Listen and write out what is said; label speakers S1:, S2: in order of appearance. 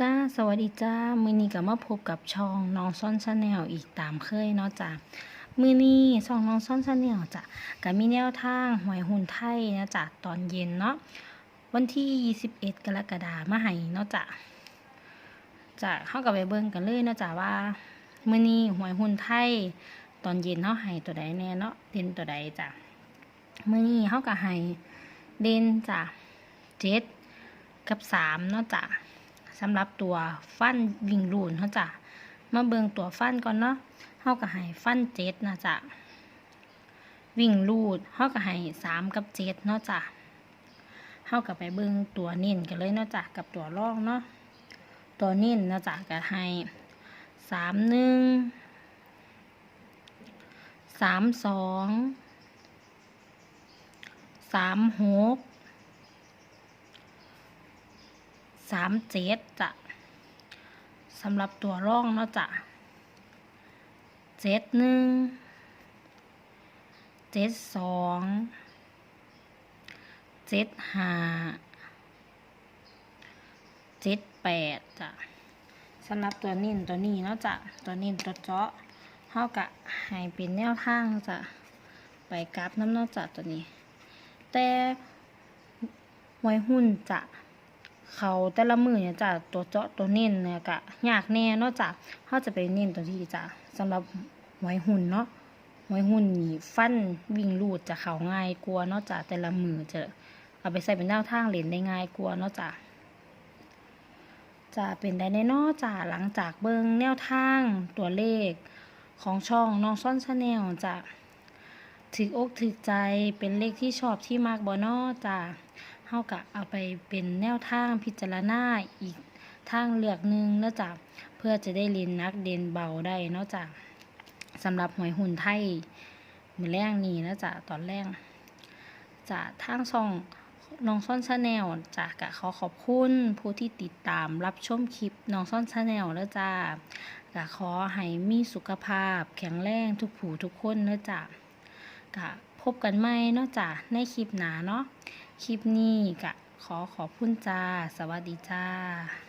S1: จ้าสวัสดีจ้า มือนี้ก็มาพบกับช่องน้องซ่อนชาแนลอีกตามเคยเนาะจ้ามือนี้ช่องน้องซ่อนชาแนลจ้ะก็มีแนวทางหวยหุ่นไทยนะจ้ะตอนเย็นเนาะวันที่ 21 กรกฎาคมมาให้เนาะจ้ะจะเข้ากับไปเบิ่งกันเลยเนาะจ้ะว่า มือนี้หวยหุ่นไทย ตอนเย็นเนาะให้ตัวใดแน่เนาะเด่นตัวใดจ้ะมือนี้เข้าก็ให้เด่นจ้ะเจ็ดกับสามเนาะจ้ะ สำหรับตัวฟันวิ่งรูนเขาจะมาเบิงตัวฟันก่อนเนาะเขาก็ให้ฟันเจ็ดนะจ๊ะวิ่งรูดเขาก็ให้สามกับเจ็ดเนาะจ้ะเขาก็ไปเบิงตัวเน้นกันเลยเนาะจ้ะกับตัวร่องเนาะตัวเน้นนะจ๊ะก็ให้สามหนึ่งสามสองสามหก สามเจ็ดจ้ะสำหรับตัวร่องเนาะจ้ะเจ็ดหนึ่งเจ็ดสองเจ็ดห้าเจ็ดแปดจ้ะสำหรับตัวนิ่นตัวนี้เนาะจ้ะตัวนิ่นตัวเจาะเท่ากับให้เป็นแนวทางจ้ะไปกราฟน้ำเนาะจ้ะตัวนี้ แต่หวยหุ้นจะ เขาแต่ละมือเนี่ยจ้ะตัวเจาะตัวเน้นเนี่ยกะยากแน่นาะจ้ะเขาจะไปเน้นตัวที่จ้ะสำหรับหวยหุ่นเนาะหวยหุ่นนี่ฟันวิ่งลูดจะเขาง่ายกลัวนาะจ้ะแต่ละมือจะเอาไปใส่เป็นแนวทางเล่นได้ง่ายกลัวนาะจ้ะจะเป็นได้แน่นอกจ้ะหลังจากเบิ่งแนวทางตัวเลขของช่องน้องซ่อนชาแนลจะถึกอกถึกใจเป็นเลขที่ชอบที่มากบ่นาจ้ะ เฮากะเอาไปเป็นแนวทางพิจารณาอีกทางเลือกหนึ่งเนาะจ้ะเพื่อจะได้เรียนนักเด่นเบาได้เนาะจ้ะสำหรับหวยหุ่นไทยมือแรกนี้นะจ้ะตอนแรกจะทางช่องน้องซ่อนชาแนลจ้ะกะขอขอบคุณผู้ที่ติดตามรับชมคลิปน้องซ่อนชาแนลแล้วจ้ะกะขอให้มีสุขภาพแข็งแรงทุกผู้ทุกคนนะจ้ะกะ พบกันใหม่เนาะจ้ะในคลิปหนาเนาะคลิปนี้ก็ขอขอบคุณจ้า สวัสดีจ้า